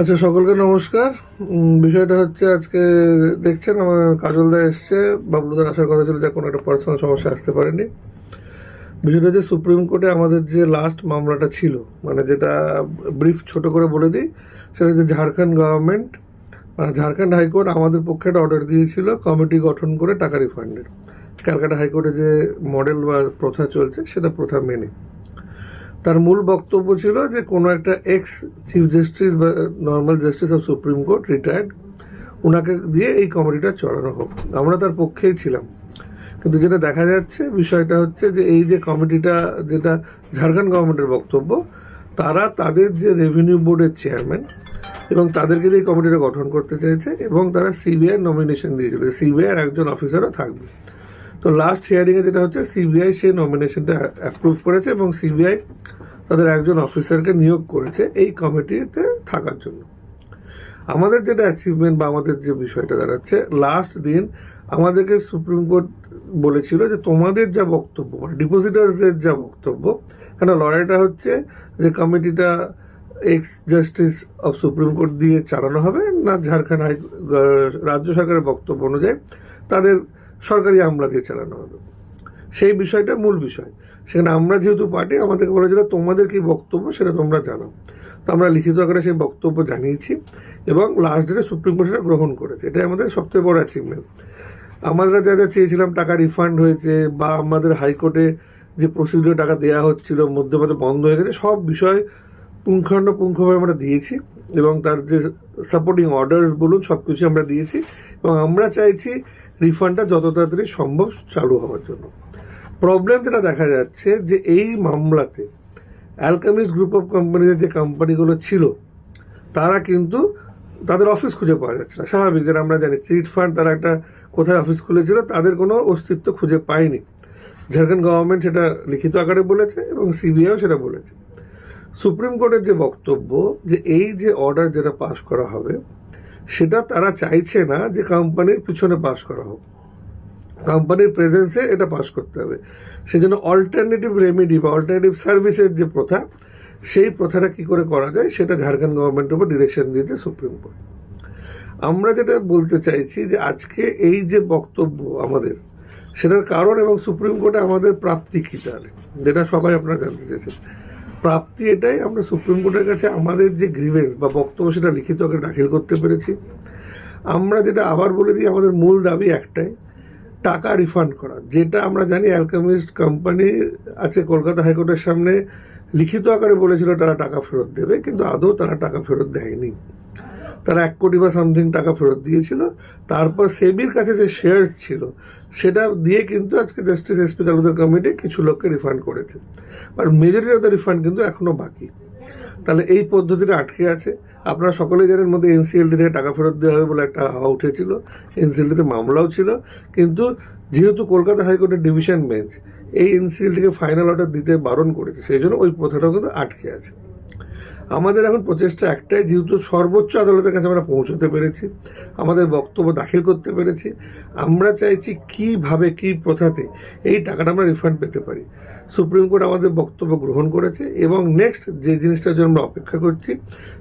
আচ্ছা সকলকে নমস্কার। বিষয়টা হচ্ছে আজকে দেখছেন, আমার কাজলদা এসছে। বাবলুদার আসার কথা ছিল যে কোনো একটা পার্সোনাল সমস্যা আসতে পারেনি। বিষয়টা হচ্ছে সুপ্রিম কোর্টে আমাদের যে লাস্ট মামলাটা ছিল মানে যেটা ব্রিফ ছোট করে বলে দিই, সেটা হচ্ছে ঝাড়খণ্ড গভর্নমেন্ট মানে ঝাড়খণ্ড হাইকোর্ট আমাদের পক্ষে একটা অর্ডার দিয়েছিল কমিটি গঠন করে টাকা রিফান্ডের ক্যালকাটা হাইকোর্টে যে মডেল বা প্রথা চলছে, সেটা প্রথা মেনে। তার মূল বক্তব্য ছিল যে কোনো একটা এক্স চিফ জাস্টিস বা normal justice of supreme court retired ওনাকে দিয়ে এই কমিটিটা চড়ানো হোক। আমরা তার পক্ষেই ছিলাম। কিন্তু যেটা দেখা যাচ্ছে, বিষয়টা হচ্ছে যে এই যে কমিটিটা যেটা ঝাড়খণ্ড গভর্নমেন্টের বক্তব্য, তারা তাদের যে রেভিনিউ বোর্ডের চেয়ারম্যান এবং তাদেরকে দিয়ে কমিটিটা গঠন করতে চেয়েছে এবং তারা সিবিআই নমিনেশন দিয়েছিল সিবিআই একজন অফিসারও থাকবে। তো লাস্ট হিয়ারিংয়ে যেটা হচ্ছে সিবিআই সেই নমিনেশনটা অ্যাপ্রুভ করেছে এবং সিবিআই তাদের একজন অফিসারকে নিয়োগ করেছে এই কমিটিতে থাকার জন্য। আমাদের যেটা অ্যাচিভমেন্ট বা আমাদের যে বিষয়টা দাঁড়াচ্ছে লাস্ট দিন আমাদেরকে সুপ্রিম কোর্ট বলেছিল যে তোমাদের যা বক্তব্য মানে ডিপোজিটার্সদের যা বক্তব্য, কেন লড়াইটা হচ্ছে যে কমিটিটা ex justice of supreme court দিয়ে চালানো হবে না, ঝাড়খণ্ড হাই রাজ্য সরকারের বক্তব্য অনুযায়ী তাদের সরকারি আমলা দিয়ে চালানো হবে। সেই বিষয়টা মূল বিষয়। সেখানে আমরা যেহেতু পার্টি, আমাদেরকে বলেছিল তোমাদের কি বক্তব্য? সেটা তোমরা জানো। তো আমরা লিখিত আকারে সেই বক্তব্য জানিয়েছি এবং লাস্ট ডেটে সুপ্রিম কোর্ট সেটা গ্রহণ করেছে। এটাই আমাদের সবচেয়ে বড় অ্যাচিভমেন্ট আমরা যা যা চেয়েছিলাম, টাকা রিফান্ড হয়েছে বা আমাদের হাইকোর্টে যে প্রসিডিওর টাকা দেওয়া হচ্ছিল মধ্যে বন্ধ হয়ে গেছে, সব বিষয় পুঙ্খানুপুঙ্খভাবে আমরা দিয়েছি এবং তার যে সাপোর্টিং অর্ডার্স বলুন সব কিছু আমরা দিয়েছি এবং আমরা চাইছি রিফান্ডটা যত তাড়াতাড়ি সম্ভব চালু হওয়ার জন্য। প্রবলেম যেটা দেখা যাচ্ছে যে এই মামলাতে অ্যালকামিস গ্রুপ অফ কোম্পানিজের যে কোম্পানিগুলো ছিল, তারা কিন্তু তাদের অফিস খুঁজে পাওয়া যাচ্ছে না। স্বাভাবিক যেটা আমরা জানি চিট ফান্ড তারা একটা কোথায় অফিস খুলেছিল, তাদের কোনো অস্তিত্ব খুঁজে পায়নি। ঝাড়খণ্ড গভর্নমেন্ট সেটা লিখিত আকারে বলেছে এবং সিবিআইও সেটা বলেছে। সুপ্রিম কোর্টের যে বক্তব্য যে এই যে অর্ডার যেটা পাশ করা হবে সেটা তারা চাইছে না যে কোম্পানির পিছনে পাস করা হোক। কোম্পানির প্রেজেন্সে এটা পাস করতে হবে। সেই জন্য অল্টারনেটিভ রেমেডি বা অল্টারনেটিভ সার্ভিসের যে প্রথা, সেই প্রথাটা কি করে করা যায়, সেটা ঝাড়খণ্ড গভর্নমেন্টের উপর ডিরেকশন দিয়েছে সুপ্রিম কোর্ট আমরা যেটা বলতে চাইছি যে আজকে এই যে বক্তব্য আমাদের, সেটার কারণ এবং সুপ্রিম কোর্টে আমাদের প্রাপ্তি কী তাহলে, যেটা সবাই আপনারা জানতে চেয়েছেন। প্রাপ্তি এটাই আমরা সুপ্রিম কোর্টের কাছে আমাদের যে গ্রিভেন্স বা বক্তব্য সেটা লিখিত আকারে দাখিল করতে পেরেছি। আমরা যেটা আবার বলে দিই, আমাদের মূল দাবি একটাই, টাকা রিফান্ড করা। যেটা আমরা জানি অ্যালকামিস্ট কোম্পানি আছে কলকাতা হাইকোর্টের সামনে, লিখিত আকারে বলেছিল তারা টাকা ফেরত দেবে, কিন্তু আদৌ তারা টাকা ফেরত দেয়নি। তারা এক কোটি বা সামথিং টাকা ফেরত দিয়েছিল। তারপর সেবির কাছে যে শেয়ার্স ছিল, সেটা দিয়ে কিন্তু আজকে জাস্টিস এসপি তালুদার কমিটি কিছু লোককে রিফান্ড করেছে। আর মেজরিটি অফ দ্য রিফান্ড কিন্তু এখনও বাকি। তাহলে এই পদ্ধতিটা আটকে আছে। আপনারা সকলেই জানেন মধ্যে এনসিএলটি থেকে টাকা ফেরত দেওয়া হবে বলে একটা হাওয়া উঠেছিল। এনসিএলটিতে মামলাও ছিল। কিন্তু যেহেতু কলকাতা হাইকোর্টের ডিভিশন বেঞ্চ এই এনসিএলটিকে ফাইনাল অর্ডার দিতে বারণ করেছে, সেই জন্য ওই প্রথাটাও কিন্তু আটকে আছে। আমাদের এখন প্রচেষ্টা একটাই, যেহেতু সর্বোচ্চ আদালতের কাছে আমরা পৌঁছতে পেরেছি, আমাদের বক্তব্য দাখিল করতে পেরেছি, আমরা চাইছি কীভাবে, কি প্রথাতে এই টাকাটা আমরা রিফান্ড পেতে পারি। সুপ্রিম কোর্ট আমাদের বক্তব্য গ্রহণ করেছে এবং নেক্সট যে জিনিসটার জন্য আমরা অপেক্ষা করছি,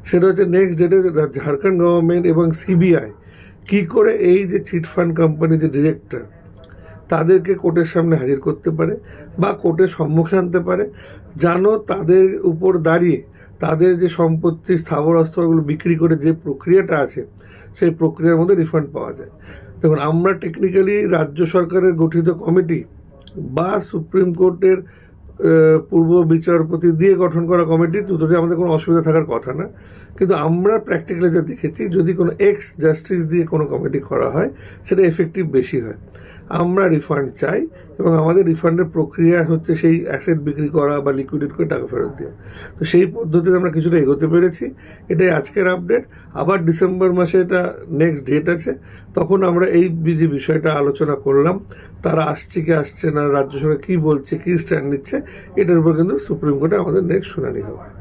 সেটা হচ্ছে নেক্সট ডেটে ঝাড়খণ্ড গভর্নমেন্ট এবং সিবিআই কি করে এই যে চিট ফান্ড কোম্পানি যে ডিরেক্টর তাদেরকে কোর্টের সামনে হাজির করতে পারে বা কোর্টের সম্মুখে আনতে পারে, যেন তাদের উপর দাঁড়িয়ে তাদের যে সম্পত্তি, স্থাবর অস্ত্রগুলো বিক্রি করে যে প্রক্রিয়াটা আছে, সেই প্রক্রিয়ার মধ্যে রিফান্ড পাওয়া যায়। দেখুন, আমরা টেকনিক্যালি রাজ্য সরকারের গঠিত কমিটি বা সুপ্রিম কোর্টের পূর্ব বিচারপতি দিয়ে গঠন করা কমিটি দুটোতে আমাদের কোনো অসুবিধা থাকার কথা না। কিন্তু আমরা প্র্যাকটিক্যালি যা দেখেছি, যদি কোনো এক্স জাস্টিস দিয়ে কোনো কমিটি করা হয়, সেটা এফেক্টিভ বেশি হয়। আমরা রিফান্ড চাই এবং আমাদের রিফান্ডের প্রক্রিয়া হচ্ছে সেই অ্যাসেট বিক্রি করা বা লিকুইডেট করে টাকা ফেরত দেওয়া। তো সেই পদ্ধতিতে আমরা কিছুটা এগোতে পেরেছি। এটাই আজকের আপডেট আবার ডিসেম্বর মাসে এটা নেক্সট ডেট আছে। তখন আমরা এই যে বিষয়টা আলোচনা করলাম। তারা আসছে কি আসছে না, রাজ্য সরকার কী বলছে, কী স্ট্যান্ড নিচ্ছে, এটার উপর কিন্তু সুপ্রিম কোর্টে আমাদের নেক্সট শুনানি হবে।